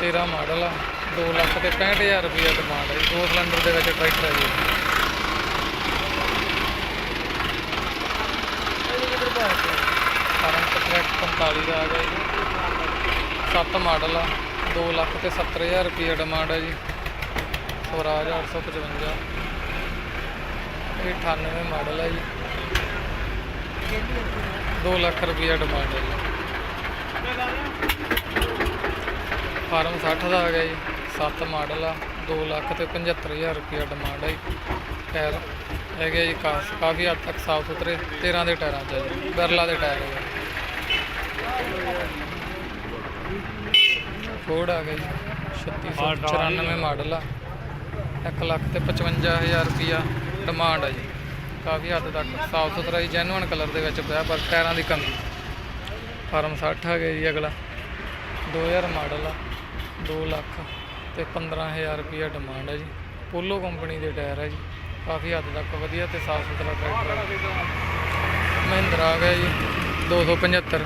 13 model ਆ 2 ਲੱਖ ਤੇ 65000 ਰੁਪਏ ਡਿਮਾਂਡ ਹੈ ਜੀ। ਦੋ ਸਿਲੰਡਰ ਦੇ ਵਿੱਚ ਟਰੈਕਟਰ ਹੈ ਜੀ। ਕਰੰਟ ਟਰੈਕ 45 ਦਾ ਆ ਗਿਆ ਜੀ। 7 ਮਾਡਲ ਆ 2 ਲੱਖ ਤੇ 70000 ਰੁਪਏ ਡਿਮਾਂਡ ਹੈ ਜੀ। ਸਵਰਾਜ 855 ਇਹ 98 ਮਾਡਲ ਹੈ ਜੀ। 2 ਲੱਖ ਰੁਪਏ ਡਿਮਾਂਡ ਹੈ ਜੀ। ਫਾਰਮ 60 ਦਾ ਆ ਗਿਆ ਜੀ 7 ਮਾਡਲ ਆ 2 ਲੱਖ ਤੇ 75000 ਰੁਪਏ ਡਿਮਾਂਡ ਹੈ ਜੀ। ਟਾਇਰ ਹੈਗੇ ਜੀ ਕਾਫੀ ਹੱਦ ਤੱਕ ਸਾਫ਼ ਸੁਥਰੇ 13 ਦੇ ਟਾਇਰਾਂ 'ਚ ਹੈ ਜੀ ਬਰਲਾ ਦੇ ਟਾਇਰ ਹੈਗੇ ਫੋਰਡ ਆ ਗਿਆ ਜੀ 3694 ਮਾਡਲ ਆ। 1 ਲੱਖ ਤੇ 55000 ਰੁਪਿਆ ਡਿਮਾਂਡ ਆ ਜੀ। ਕਾਫੀ ਹੱਦ ਤੱਕ ਸਾਫ਼ ਸੁਥਰਾ ਜੀ ਜੈਨੂਅਨ ਕਲਰ ਦੇ ਵਿੱਚ ਪਿਆ ਪਰ ਟਾਇਰਾਂ ਦੀ ਕਮੀ। ਫਾਰਮ 60 ਆ ਗਿਆ ਜੀ ਅਗਲਾ। 2000 ਮਾਡਲ ਆ। 2 ਲੱਖ ਤੇ 15000 ਰੁਪਿਆ ਡਿਮਾਂਡ ਹੈ ਜੀ। ਪੋਲੋ ਕੰਪਨੀ ਦੇ ਟਾਇਰ ਹੈ ਜੀ। ਕਾਫੀ ਹੱਦ ਤੱਕ ਵਧੀਆ ਤੇ ਸਾਫ਼ ਸੁਥਰਾ ਟਰੈਕਟਰ ਹੈ। ਮਹਿੰਦਰਾ ਆ ਗਿਆ ਜੀ 275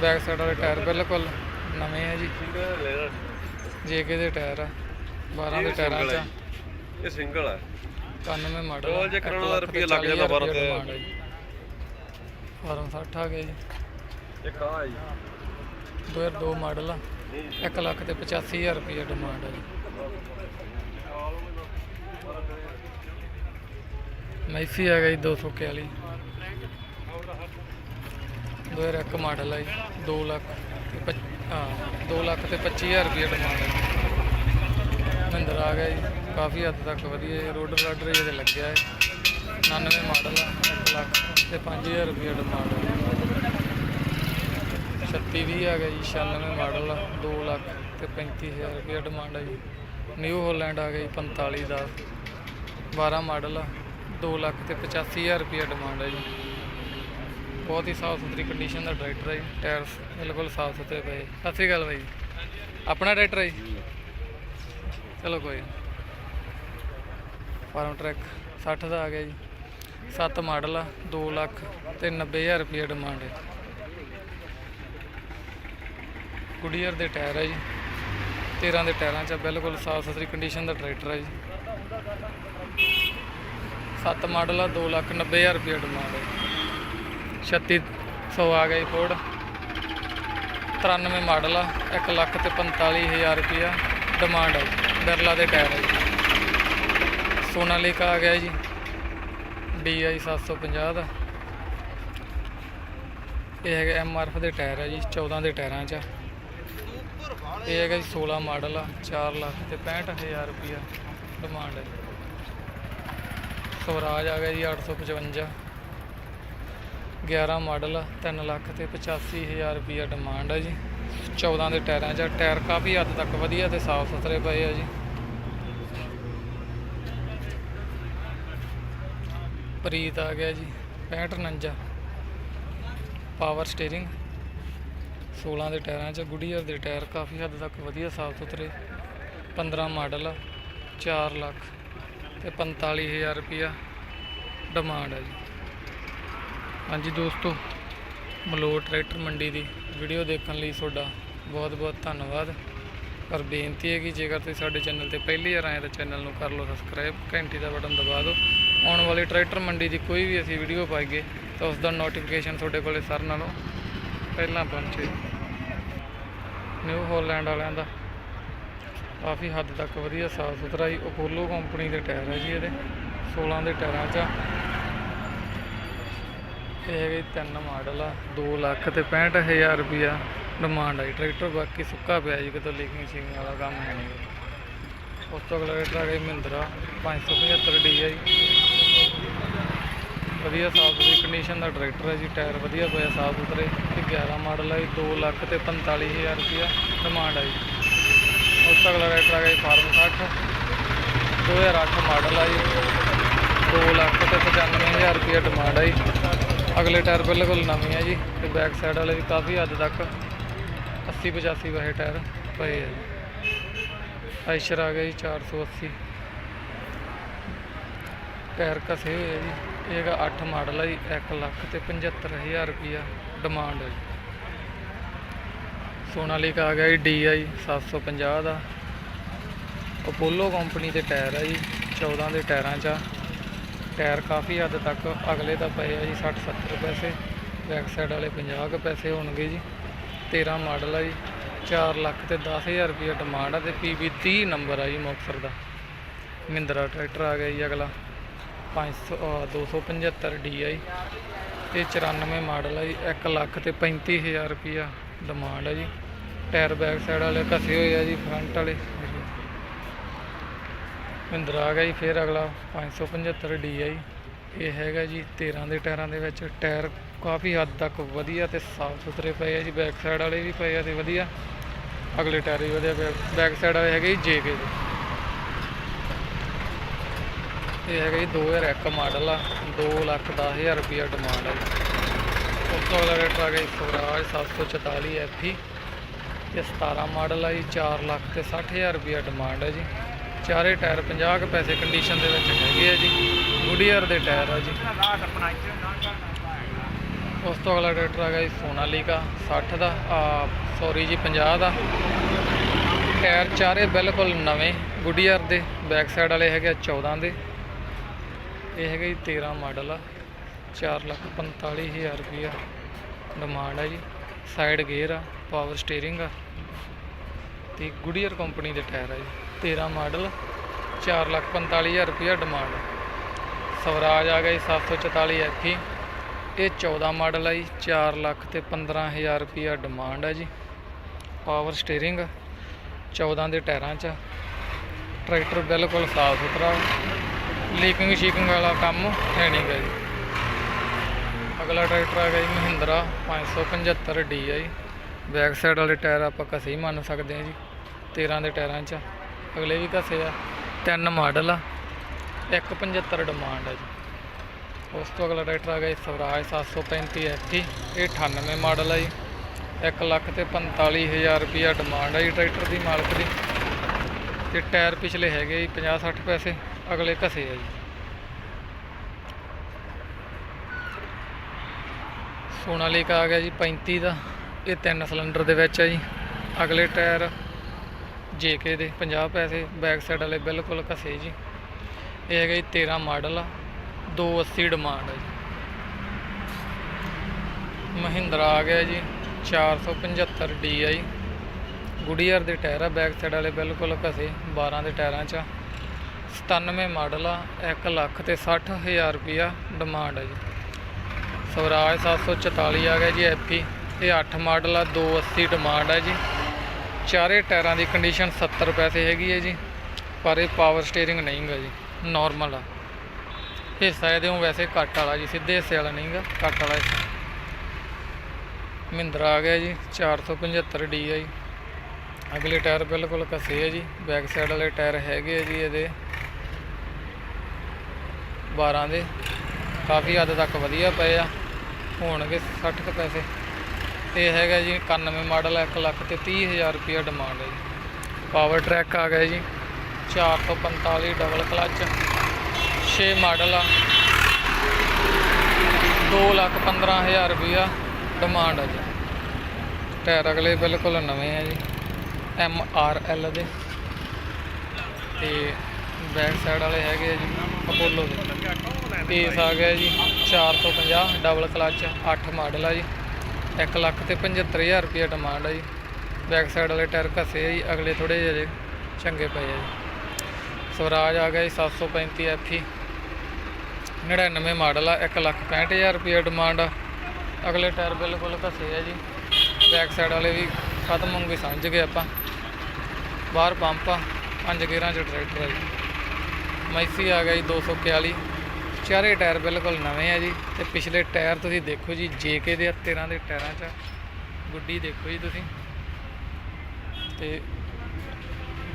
ਬੈਕ ਸਾਈਡ ਵਾਲੇ ਟਾਇਰ ਬਿਲਕੁਲ ਨਵੇਂ ਹੈ ਜੀ। ਜੇਕੇ ਦੇ ਟਾਇਰ ਆ 12 ਦੇ ਟਾਇਰਾਂ 'ਚ ਆ। ਇਹ ਸਿੰਗਲ ਹੈ 91 ਮਾਡਲ ਉਹ ਜੇ ਤਾਂ ਰੁਪਈਆ ਲੱਗ ਜਾਂਦਾ ਬਾਰਾਂ ਤੇ। ਫਾਰਮ 60 ਆ ਗਿਆ ਜੀ। ਇੱਕ ਆ ਜੀ। 2002 ਮਾਡਲ ਆ। 1 ਲੱਖ ਤੇ 85000 ਰੁਪਏ ਡਿਮਾਂਡ ਹੈ ਜੀ। ਮੈਸੀ ਆ ਗਈ 241 2001 ਮਾਡਲ ਹੈ ਜੀ 2 ਲੱਖ ਤੇ ਪੱਚ- ਹਾਂ 2 ਲੱਖ ਤੇ 25000 ਰੁਪਏ ਡਿਮਾਂਡ ਹੈ ਮਹਿੰਦਰਾ ਆ ਗਿਆ ਜੀ, ਕਾਫੀ ਹੱਦ ਤੱਕ ਵਧੀਆ ਰੋਡਰ ਰਾਡਰ ਇਹਦੇ ਲੱਗਿਆ ਹੈ। 99 ਮਾਡਲ ਆ 1 ਲੱਖ ਤੇ 5000 ਰੁਪਏ ਡਿਮਾਂਡ ਹੈ 36 ਵੀ ਆ ਗਿਆ ਜੀ 96 ਮਾਡਲ ਆ 2 ਲੱਖ ਤੇ 35000 ਰੁਪਏ ਡਿਮਾਂਡ ਹੈ ਜੀ। ਨਿਊ ਹੋਲੈਂਡ ਆ ਗਿਆ ਜੀ 45 ਦਾ। 12 ਮਾਡਲ ਆ 2 ਲੱਖ ਤੇ 85000 ਰੁਪਏ ਡਿਮਾਂਡ ਹੈ ਜੀ। ਬਹੁਤ ਹੀ ਸਾਫ਼ ਸੁਥਰੀ ਕੰਡੀਸ਼ਨ ਦਾ ਟਰੈਕਟਰ ਹੈ ਜੀ ਟਾਇਰ ਬਿਲਕੁਲ ਸਾਫ਼ ਸੁਥਰੇ ਪਏ। ਸਤਿ ਸ਼੍ਰੀ ਅਕਾਲ ਬਾਈ। ਆਪਣਾ ਟਰੈਕਟਰ ਹੈ ਜੀ? ਚਲੋ ਕੋਈ ਫਾਰਮ ਟਰੈਕ 60 ਦਾ ਆ ਗਿਆ ਜੀ। 7 ਮਾਡਲ ਆ 2 ਲੱਖ ਤੇ 90000 ਰੁਪਏ ਡਿਮਾਂਡ ਹੈ ਗੁਡੀਅਰ ਦੇ ਟਾਇਰ ਹੈ ਜੀ। 13 ਦੇ ਟਾਇਰਾਂ 'ਚ ਬਿਲਕੁਲ ਸਾਫ਼ ਸੁਥਰੀ ਕੰਡੀਸ਼ਨ ਦਾ ਟਰੈਕਟਰ ਹੈ ਜੀ। 7 ਮਾਡਲ ਆ 2 ਲੱਖ 90000 ਰੁਪਏ ਡਿਮਾਂਡ ਹੈ 3600 ਆ ਗਿਆ ਜੀ ਫੋਰਡ 93 ਮਾਡਲ ਆ 1 ਲੱਖ ਤੇ 45000 ਰੁਪਇਆ ਡਿਮਾਂਡ ਹੈ ਜੀ। ਬਿਰਲਾ ਦੇ ਟਾਇਰ ਹੈ ਜੀ। ਸੋਨਾਲੀਕਾ ਆ ਗਿਆ ਜੀ DI 750 ਦਾ। ਇਹ ਹੈਗਾ ਐਮਆਰਐਫ ਦੇ ਟਾਇਰ ਹੈ ਜੀ 14 ਦੇ ਟਾਇਰਾਂ 'ਚ ਇਹ ਹੈਗਾ ਜੀ 16 ਮਾਡਲ ਆ 4 ਲੱਖ ਤੇ 65000 ਰੁਪਇਆ ਡਿਮਾਂਡ ਹੈ ਸਵਰਾਜ ਆ ਗਿਆ ਜੀ 855 11 ਮਾਡਲ ਆ 3 ਲੱਖ ਤੇ 85000 ਰੁਪਇਆ ਡਿਮਾਂਡ ਹੈ ਜੀ। 14 ਦੇ ਟਾਇਰਾਂ 'ਚ ਟਾਇਰ ਕਾਫੀ ਹੱਦ ਤੱਕ ਵਧੀਆ ਤੇ ਸਾਫ਼ ਸੁਥਰੇ ਪਏ ਆ ਜੀ। ਪ੍ਰੀਤ ਆ ਗਿਆ ਜੀ 6549 ਪਾਵਰ ਸਟੀਅਰਿੰਗ 16 ਦੇ ਟਾਇਰਾਂ 'ਚ ਗੁਡੀਅਰ ਦੇ ਟਾਇਰ ਕਾਫੀ ਹੱਦ ਤੱਕ ਵਧੀਆ ਸਾਫ਼ ਸੁਥਰੇ 15 ਮਾਡਲ ਆ 4 ਲੱਖ ਤੇ 45000 ਰੁਪਇਆ ਡਿਮਾਂਡ ਹੈ ਜੀ। ਹਾਂਜੀ ਦੋਸਤੋ, ਮਲੋਟ ਟਰੈਕਟਰ ਮੰਡੀ ਦੀ ਵੀਡੀਓ ਦੇਖਣ ਲਈ ਤੁਹਾਡਾ ਬਹੁਤ ਬਹੁਤ ਧੰਨਵਾਦ। ਪਰ ਬੇਨਤੀ ਹੈ ਕਿ ਜੇਕਰ ਤੁਸੀਂ ਸਾਡੇ ਚੈਨਲ ਤੇ ਪਹਿਲੀ ਵਾਰ ਆਏ ਤਾਂ ਚੈਨਲ ਨੂੰ ਕਰ ਲਓ ਸਬਸਕ੍ਰਾਈਬ ਘੰਟੀ ਦਾ ਬਟਨ ਦਬਾ ਦਿਓ। ਆਉਣ ਵਾਲੀ ਟਰੈਕਟਰ ਮੰਡੀ ਦੀ ਕੋਈ ਵੀ ਅਸੀਂ ਵੀਡੀਓ ਪਾਈਏ ਤਾਂ ਉਸ ਦਾ ਨੋਟੀਫਿਕੇਸ਼ਨ ਤੁਹਾਡੇ ਕੋਲੇ ਸਰ ਨਾਲੋਂ ਪਹਿਲਾਂ ਪਹੁੰਚੇ। ਨਿਊ ਹਾਲੈਂਡ ਵਾਲਿਆਂ ਦਾ। ਕਾਫੀ ਹੱਦ ਤੱਕ ਵਧੀਆ ਸਾਫ਼ ਸੁਥਰਾ ਹੀ ਅਪੋਲੋ ਕੰਪਨੀ ਦੇ ਟਾਇਰ ਹੈ ਜੀ ਇਹਦੇ 16 ਦੇ ਟਾਇਰਾਂ 'ਚ ਇਹ ਹੈਗੇ ਤਿੰਨ ਮਾਡਲ ਆ 2 ਲੱਖ ਤੇ 65000 ਰੁਪਿਆ ਡਿਮਾਂਡ ਆਈ ਟਰੈਕਟਰ ਬਾਕੀ ਸੁੱਕਾ ਪਿਆ ਜੀ, ਕਿਤੇ ਲੀਕਿੰਗ ਸ਼ੀਕਿੰਗ ਵਾਲਾ ਕੰਮ ਹੈ ਨਹੀਂ। ਉਸ ਤੋਂ ਅਗਲਾ ਟਰੈਕਟਰ ਆ ਗਿਆ ਜੀ ਮਹਿੰਦਰਾ 575 DI ਵਧੀਆ ਸਾਫ਼ ਸੁਥਰੀ ਕੰਡੀਸ਼ਨ ਦਾ ਟਰੈਕਟਰ ਹੈ ਜੀ। ਟਾਇਰ ਵਧੀਆ ਪਿਆ ਸਾਫ਼ ਸੁਥਰੇ। ਤੇ 11 ਮਾਡਲ ਹੈ ਜੀ 2 ਲੱਖ ਤੇ 45000 ਰੁਪਿਆ ਡਿਮਾਂਡ ਹੈ ਜੀ। ਉਸ ਅਗਲਾ ਰਾਈਟਰ ਆ ਗਿਆ ਜੀ ਫਾਰਮ 60 2008 ਮਾਡਲ ਆ ਜੀ 2 ਲੱਖ ਤੇ 95000 ਰੁਪਏ ਡਿਮਾਂਡ ਹੈ ਜੀ। ਅਗਲੇ ਟਾਇਰ ਬਿਲਕੁਲ ਨਵੇਂ ਆ ਜੀ ਤੇ ਬੈਕ ਸਾਈਡ ਵਾਲੇ ਵੀ ਕਾਫੀ ਹੱਦ ਤੱਕ 80 85 ਵਾਲੇ ਟਾਇਰ ਪਏ ਆ ਜੀ। ਆਇਸ਼ਰ ਆ ਗਿਆ ਜੀ 480 ਟਾਇਰ ਕਸੇ ਹੋਏ ਆ ਜੀ, ਇਹ ਹੈਗਾ 8 ਮਾਡਲ ਆ ਜੀ 1 ਲੱਖ ਤੇ 75000 ਰੁਪਿਆ ਡਿਮਾਂਡ ਹੈ ਜੀ। ਸੋਨਾਲੀਕਾ ਆ ਗਿਆ ਜੀ DI 750 ਦਾ। ਅਪੋਲੋ ਕੰਪਨੀ ਦੇ ਟਾਇਰ ਆ ਜੀ 14 ਦੇ ਟਾਇਰਾਂ 'ਚ ਆ। ਟਾਇਰ ਕਾਫੀ ਹੱਦ ਤੱਕ ਅਗਲੇ ਦਾ ਪਏ ਆ ਜੀ 60 70 ਪੈਸੇ। ਬੈਕ ਸਾਈਡ ਵਾਲੇ 50 ਕੁ ਪੈਸੇ ਹੋਣਗੇ ਜੀ। 13 ਮਾਡਲ ਆ ਜੀ 4 ਲੱਖ ਤੇ 10000 ਰੁਪਏ ਡਿਮਾਂਡ ਆ ਤੇ PB 30 ਨੰਬਰ ਆ ਜੀ ਮੁਕਤਸਰ ਦਾ। ਮਹਿੰਦਰਾ ਟਰੈਕਟਰ ਆ ਗਿਆ ਜੀ ਅਗਲਾ। 500 ਅਹ 275 DI ਇਹ 94 ਮਾਡਲ ਆ ਜੀ 1 ਲੱਖ ਤੇ 35000 ਰੁਪਿਆ ਡਿਮਾਂਡ ਹੈ ਜੀ। ਟਾਇਰ ਬੈਕ ਸਾਈਡ ਵਾਲੇ ਘਸੇ ਹੋਏ ਆ ਜੀ ਫਰੰਟ ਵਾਲੇ। ਮਹਿੰਦਰਾ ਆ ਗਿਆ ਜੀ, ਫਿਰ ਅਗਲਾ 575 DI ਇਹ ਹੈਗਾ ਜੀ 13 ਦੇ ਟਾਇਰਾਂ ਦੇ ਵਿੱਚ ਟਾਇਰ ਕਾਫੀ ਹੱਦ ਤੱਕ ਵਧੀਆ ਤੇ ਸਾਫ਼ ਸੁਥਰੇ ਪਏ ਆ ਜੀ ਬੈਕ ਸਾਈਡ ਵਾਲੇ ਵੀ ਪਏ ਆ ਤੇ ਵਧੀਆ। ਅਗਲੇ ਟਾਇਰ ਵੀ ਵਧੀਆ ਬੈਕ ਸਾਈਡ ਵਾਲੇ ਹੈਗੇ ਜੀ JK ਦੇ। ਇਹ ਹੈਗਾ ਜੀ 2001 ਮਾਡਲ ਆ 2 ਲੱਖ 10000 ਰੁਪਿਆ ਡਿਮਾਂਡ ਆ ਜੀ। ਉਸ ਤੋਂ ਅਗਲਾ ਰੇਟ ਆ ਗਿਆ ਜੀ ਸਵਰਾਜ 744 FE ਇਹ 17 ਮਾਡਲ ਆ ਜੀ 4 ਲੱਖ ਤੇ 60000 ਰੁਪਿਆ ਡਿਮਾਂਡ ਹੈ ਜੀ। ਚਾਰੇ ਟਾਇਰ 50 ਕੁ ਪੈਸੇ ਕੰਡੀਸ਼ਨ ਦੇ ਵਿੱਚ ਹੈਗੇ ਆ ਜੀ। ਗੁਡੀਅਰ ਦੇ ਟਾਇਰ ਆ ਜੀ। ਉਸ ਤੋਂ ਅਗਲਾ ਟਰੈਕਟਰ ਆ ਗਿਆ ਜੀ ਸੋਨਾਲੀਕਾ 60 ਦਾ ਸੌਰੀ ਜੀ 50 ਦਾ। ਟਾਇਰ ਚਾਰੇ ਬਿਲਕੁਲ ਨਵੇਂ ਗੁਡੀਅਰ ਦੇ ਬੈਕ ਸਾਈਡ ਵਾਲੇ ਹੈਗੇ ਆ 14 ਦੇ। ਇਹ ਹੈਗਾ ਜੀ 13 ਮਾਡਲ ਆ। 4 ਲੱਖ 45000 ਰੁਪਈਆ ਡਿਮਾਂਡ ਹੈ ਜੀ। ਸਾਈਡ ਗੇਅਰ ਆ ਪਾਵਰ ਸਟੀਅਰਿੰਗ ਆ। ਤੇ ਗੁਡੀਅਰ ਕੰਪਨੀ ਦੇ ਟਾਇਰ ਆ ਜੀ। 13 ਮਾਡਲ 4 ਲੱਖ 45000 ਰੁਪਈਆ ਡਿਮਾਂਡ ਸਵਰਾਜ ਆ ਗਿਆ ਜੀ 744 FE ਇਹ 14 ਮਾਡਲ ਆ ਜੀ। 4 ਲੱਖ ਤੇ 15000 ਰੁਪਈਆ ਡਿਮਾਂਡ ਹੈ ਜੀ। ਪਾਵਰ ਸਟੀਅਰਿੰਗ 14 ਦੇ ਟਾਇਰਾਂ 'ਚ ਟਰੈਕਟਰ ਬਿਲਕੁਲ ਸਾਫ਼ ਸੁਥਰਾ ਲੀਕਿੰਗ ਸ਼ੀਕਿੰਗ ਵਾਲਾ ਕੰਮ ਹੈ ਨਹੀਂ ਜੀ। ਅਗਲਾ ਟਰੈਕਟਰ ਆ ਗਿਆ ਜੀ ਮਹਿੰਦਰਾ 575 DI ਬੈਕ ਸਾਈਡ ਵਾਲੇ ਟਾਇਰ ਆਪਾਂ ਘਸੇ ਹੀ ਮੰਨ ਸਕਦੇ ਹਾਂ ਜੀ 13 ਦੇ ਟਾਇਰਾਂ 'ਚ। ਅਗਲੇ ਵੀ ਘਸੇ ਆ, ਤਿੰਨ ਮਾਡਲ ਆ 175 ਡਿਮਾਂਡ ਹੈ ਜੀ। ਉਸ ਤੋਂ ਅਗਲਾ ਟਰੈਕਟਰ ਆ ਗਿਆ ਜੀ ਸਵਰਾਜ 735 FE ਇਹ 98 ਮਾਡਲ ਆ ਜੀ। 1 ਲੱਖ ਤੇ 45000 ਰੁਪਿਆ ਡਿਮਾਂਡ ਹੈ ਜੀ ਟਰੈਕਟਰ ਦੀ ਮਾਲਕ ਦੀ। ਤੇ ਟਾਇਰ ਪਿਛਲੇ ਹੈਗੇ ਜੀ 50 60 ਪੈਸੇ। ਅਗਲੇ ਘਸੇ ਆ ਜੀ। ਸੋਨਾ ਲੇਕ ਆ ਗਿਆ ਜੀ 35 ਦਾ। ਇਹ ਤਿੰਨ ਸਿਲੰਡਰ ਦੇ ਵਿੱਚ ਹੈ ਜੀ। ਅਗਲੇ ਟਾਇਰ JK ਦੇ 50 ਪੈਸੇ, ਬੈਕ ਸਾਈਡ ਵਾਲੇ ਬਿਲਕੁਲ ਘਸੇ ਜੀ। ਇਹ ਹੈਗਾ ਜੀ 13 ਮਾਡਲ ਆ 280 ਡਿਮਾਂਡ ਆ ਜੀ। ਮਹਿੰਦਰਾ ਆ ਗਿਆ ਜੀ 475 ਜੀ ਗੁਡੀਅਰ ਦੇ ਟਾਇਰ ਆ, ਬੈਕ ਸਾਈਡ ਵਾਲੇ ਬਿਲਕੁਲ ਘਸੇ 12 ਦੇ ਟਾਇਰਾਂ 'ਚ ਆ। 97 ਮਾਡਲ ਆ 1 ਲੱਖ ਤੇ 60000 ਰੁਪਿਆ ਡਿਮਾਂਡ ਹੈ ਜੀ। ਸਵਰਾਜ 744 ਆ ਗਿਆ ਜੀ ਐਪੀ ਇਹ 8 ਮਾਡਲ ਆ 280 ਡਿਮਾਂਡ ਹੈ ਜੀ। ਚਾਰੇ ਟਾਇਰਾਂ ਦੀ ਕੰਡੀਸ਼ਨ 70 ਪੈਸੇ ਹੈਗੀ ਹੈ ਜੀ, ਪਰ ਇਹ ਪਾਵਰ ਸਟੀਅਰਿੰਗ ਨਹੀਂ ਗਾ ਜੀ ਨਾਰਮਲ ਆ। ਹਿੱਸਾ ਇਹਦੇ ਨੂੰ ਵੈਸੇ ਘੱਟ ਵਾਲਾ ਜੀ, ਸਿੱਧੇ ਹਿੱਸੇ ਵਾਲਾ ਨਹੀਂ ਗਾ ਕੱਟ ਵਾਲਾ ਹਿੱਸਾ। ਮਹਿੰਦਰਾ ਆ ਗਿਆ ਜੀ 475 ਜੀ। ਅਗਲੇ ਟਾਇਰ ਬਿਲਕੁਲ ਘਸੇ ਹੈ ਜੀ ਬੈਕ ਸਾਈਡ ਵਾਲੇ ਟਾਇਰ ਹੈਗੇ ਆ ਜੀ ਇਹਦੇ। 12 ਦੇ। ਕਾਫੀ ਹੱਦ ਤੱਕ ਵਧੀਆ ਪਏ ਆ। ਹੋਣਗੇ 60 ਕੁ ਪੈਸੇ। ਇਹ ਹੈਗਾ ਜੀ 91 ਮਾਡਲ 1 ਲੱਖ ਤੇ 30000 ਰੁਪਏ ਡਿਮਾਂਡ ਹੈ ਜੀ। ਪਾਵਰ ਟਰੈਕ ਆ ਗਿਆ ਜੀ। 445 ਡਬਲ ਕਲਚ 6 ਮਾਡਲ ਆ। 2 ਲੱਖ 15000 ਰੁਪਇਆ ਡਿਮਾਂਡ ਆ ਜੀ। ਟਾਇਰ ਅਗਲੇ ਬਿਲਕੁਲ ਨਵੇਂ ਆ ਜੀ। ਐਮ ਆਰ ਐਲ ਦੇ। ਤੇ ਬੈਕ ਸਾਈਡ ਵਾਲੇ ਹੈਗੇ ਆ ਜੀ ਅਪੋਲੋ ਦੇ। ਪੇਸ ਆ ਗਿਆ ਜੀ 450 ਡਬਲ ਕਲਚ 8 ਮਾਡਲ ਆ ਜੀ। 1 ਲੱਖ ਤੇ 75000 ਰੁਪਏ ਡਿਮਾਂਡ ਆ ਜੀ। ਬੈਕ ਸਾਈਡ ਵਾਲੇ ਟਾਇਰ ਘਸੇ ਆ ਜੀ, ਅਗਲੇ ਥੋੜੇ ਜਿਹੇ ਚੰਗੇ ਪਏ ਆ ਜੀ। ਸਵਰਾਜ ਆ ਗਿਆ ਜੀ 735 FE 99 ਮਾਡਲ ਆ 1 ਲੱਖ 65000 ਰੁਪਏ ਡਿਮਾਂਡ ਆ। ਅਗਲੇ ਟਾਇਰ ਬਿਲਕੁਲ ਘਸੇ ਆ ਜੀ। ਬੈਕ ਸਾਈਡ ਵਾਲੇ ਵੀ ਖਤਮ ਹੋ ਹੋਣਗੇ, ਸਮਝ ਗਏ ਆਪਾਂ। ਬਾਹਰ ਪੰਪ ਆ, ਪੰਜ ਗੇਅਰਾਂ 'ਚ ਟਰੈਕਟਰ ਆ ਜੀ। ਮੈਸੀ ਆ ਗਿਆ ਜੀ 241 ਚਾਰੇ ਟਾਇਰ ਬਿਲਕੁਲ ਨਵੇਂ ਆ ਜੀ, ਤੇ ਪਿਛਲੇ ਟਾਇਰ ਤੁਸੀਂ ਦੇਖੋ ਜੀ JK ਦੇ 13 ਦੇ ਟਾਇਰਾਂ 'ਚ ਗੁੱਡੀ ਦੇਖੋ ਜੀ ਤੁਸੀਂ। ਤੇ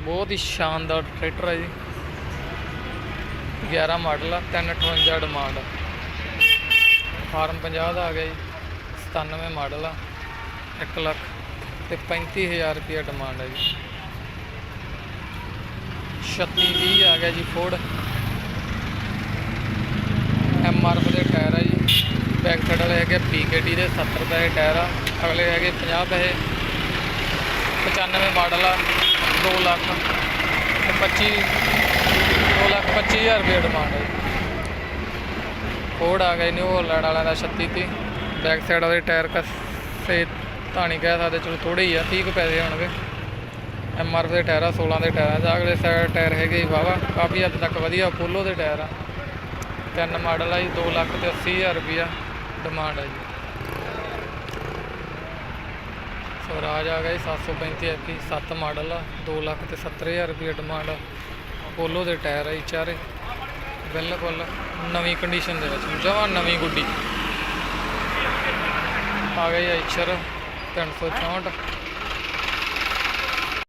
ਬਹੁਤ ਹੀ ਸ਼ਾਨਦਾਰ ਟਰੈਕਟਰ ਹੈ ਜੀ। 11 ਮਾਡਲ ਆ 358 ਡਿਮਾਂਡ ਫਾਰਮ 50 ਦਾ ਆ ਗਿਆ ਜੀ 97 ਮਾਡਲ ਆ 1 ਲੱਖ ਤੇ 35000 ਰੁਪਏ ਡਿਮਾਂਡ ਹੈ ਜੀ। 3620 ਆ ਗਿਆ ਜੀ ਫੋਰਡ ਐਮਆਰਐਫ ਦੇ ਟਾਇਰ ਆ ਜੀ। ਬੈਕ ਸਾਈਡ ਵਾਲੇ ਹੈਗੇ ਪੀਕੇਟੀ ਦੇ 70 ਰੁਪਏ ਟਾਇਰ ਆ। ਅਗਲੇ ਹੈਗੇ 50 ਪੈਸੇ। 95 ਮਾਡਲ ਆ 2 ਲੱਖ ਤੇ 25 2 ਲੱਖ 25 ਹਜ਼ਾਰ ਰੁਪਏ ਡਿਮਾਂਡ ਹੈ ਫੋਰਡ ਆ ਗਿਆ ਨਿਊ ਹਾਲੈਂਡ ਵਾਲਿਆਂ ਦਾ 36 30 ਬੈਕ ਸਾਈਡ ਵਾਲੇ ਟਾਇਰ ਕਸੇ ਤਾਂ ਨਹੀਂ ਕਹਿ ਸਕਦੇ, ਚਲੋ ਥੋੜੇ ਹੀ ਆ 30 ਕੁ ਪੈਸੇ ਹੋਣਗੇ। ਐਮ ਆਰ ਦੇ ਟਾਇਰ ਆ 16 ਦੇ ਟਾਇਰ ਆ ਤੇ ਅਗਲੇ ਸਾਈਡ ਟਾਇਰ ਹੈਗੇ ਵਾਵਾ ਕਾਫੀ ਹੱਦ ਤੱਕ ਵਧੀਆ ਪੋਲੋ ਦੇ ਟਾਇਰ ਆ। ਤਿੰਨ ਮਾਡਲ ਆ ਜੀ 2 ਲੱਖ ਤੇ 80 ਹਜ਼ਾਰ ਰੁਪਿਆ ਡਿਮਾਂਡ ਆ ਜੀ। ਸਵਰਾਜ ਆ ਗਿਆ ਜੀ 735 ਐਪੀ 7 ਮਾਡਲ ਆ 2 ਲੱਖ ਤੇ 70 ਹਜ਼ਾਰ ਰੁਪਏ ਡਿਮਾਂਡ ਆ। ਪੋਲੋ ਦੇ ਟਾਇਰ ਆ ਜੀ ਚਾਰੇ। ਬਿਲਕੁਲ ਨਵੀਂ ਕੰਡੀਸ਼ਨ ਦੇ ਵਿੱਚ, ਜਮਾਂ ਨਵੀਂ ਗੁੱਡੀ। ਆ ਗਈ ਐਚਰ 364